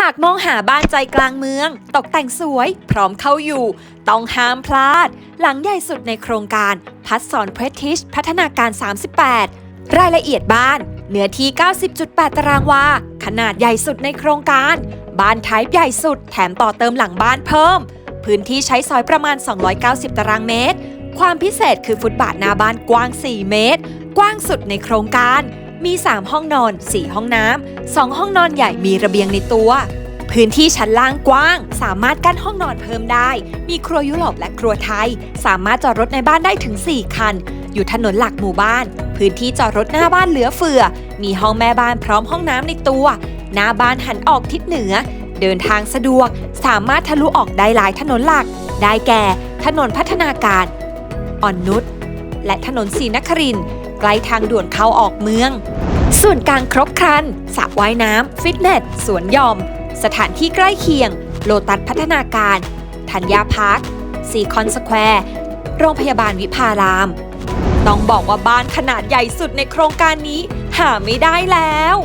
หากมองหาบ้านใจกลางเมือง ตกแต่งสวย พร้อมเข้าอยู่ ต้องห้ามพลาด หลังใหญ่สุดในโครงการ พัฒสอนเพรทิชพัฒนาการ 38 รายละเอียดบ้าน เนื้อที่ 90.8 ตารางวา ขนาดใหญ่สุดในโครงการ บ้านไทป์ใหญ่สุด แถมต่อเติมหลังบ้านเพิ่ม พื้นที่ใช้สอยประมาณ 290 ตารางเมตร ความพิเศษคือฟุตบาทหน้าบ้านกว้าง 4 เมตร กว้างสุดในโครงการ มี 3 ห้องนอน 4 ห้องน้ำ 2 ห้องนอนใหญ่มีระเบียงในตัว พื้นที่ชั้นล่างกว้าง สามารถกั้นห้องนอนเพิ่มได้ มีครัวยุโรปและครัวไทย สามารถจอดรถในบ้านได้ถึง 4 คัน อยู่ถนนหลักหมู่บ้าน พื้นที่จอดรถหน้าบ้านเหลือเฟือ มีห้องแม่บ้านพร้อมห้องน้ำในตัว หน้าบ้านหันออกทิศเหนือ เดินทางสะดวก สามารถทะลุออกได้หลายถนนหลัก ได้แก่ ถนนพัฒนาการ อ่อนนุชและถนนศรีนครินทร์ ใกล้ทางด่วนเข้าออกเมือง ส่วนกลางครบครันสระว่ายน้ำฟิตเนส สวนหย่อม สถานที่ใกล้เคียง โลตัสพัฒนาการ ธัญญาพาร์คซีคอนสแควร์ โรงพยาบาลวิภาราม ต้องบอกว่าบ้านขนาดใหญ่สุดในโครงการนี้หาไม่ได้แล้ว